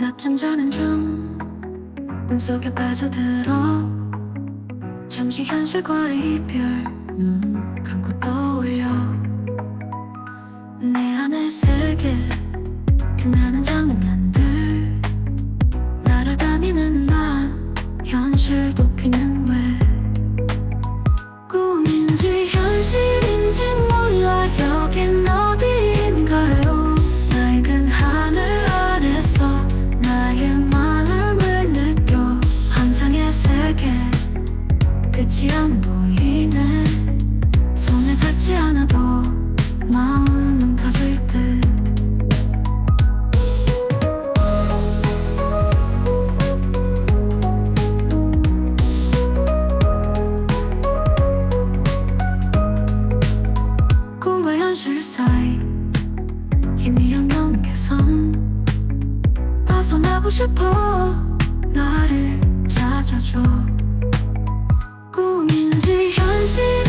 낮잠 자는 중 꿈속에 빠져들어 잠시 현실과 이별 눈 감고 떠올려 내 안의 세계 빛나는 장난들 날아다니는 나 현실 도피는 현실 사이 희미한 경계선 벗어나고 싶어 나를 찾아줘 꿈인지 현실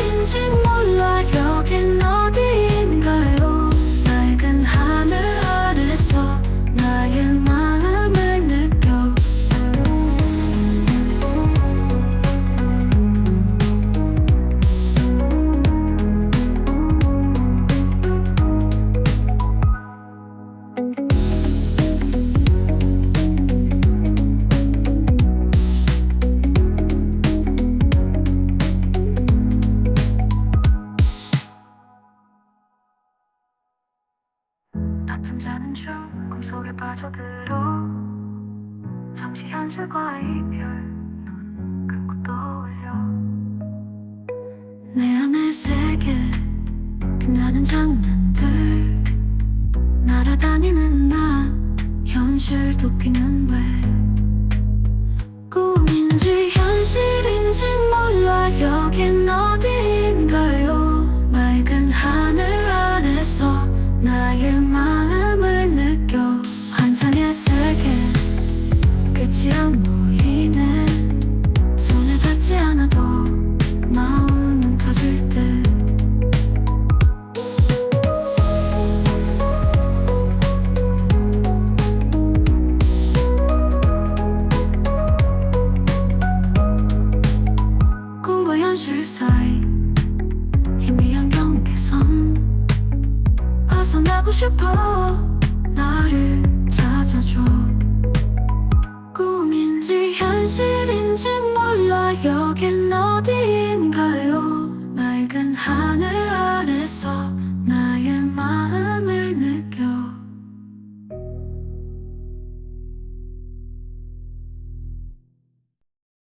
잠 자는 중 꿈속에 빠져들어. 잠시 현실과 이별 눈 감고 떠올려. 내 안의 세계 빛나는 장난들. 날아다니는 나 현실 도피는 왜 싶어. 나를 찾아줘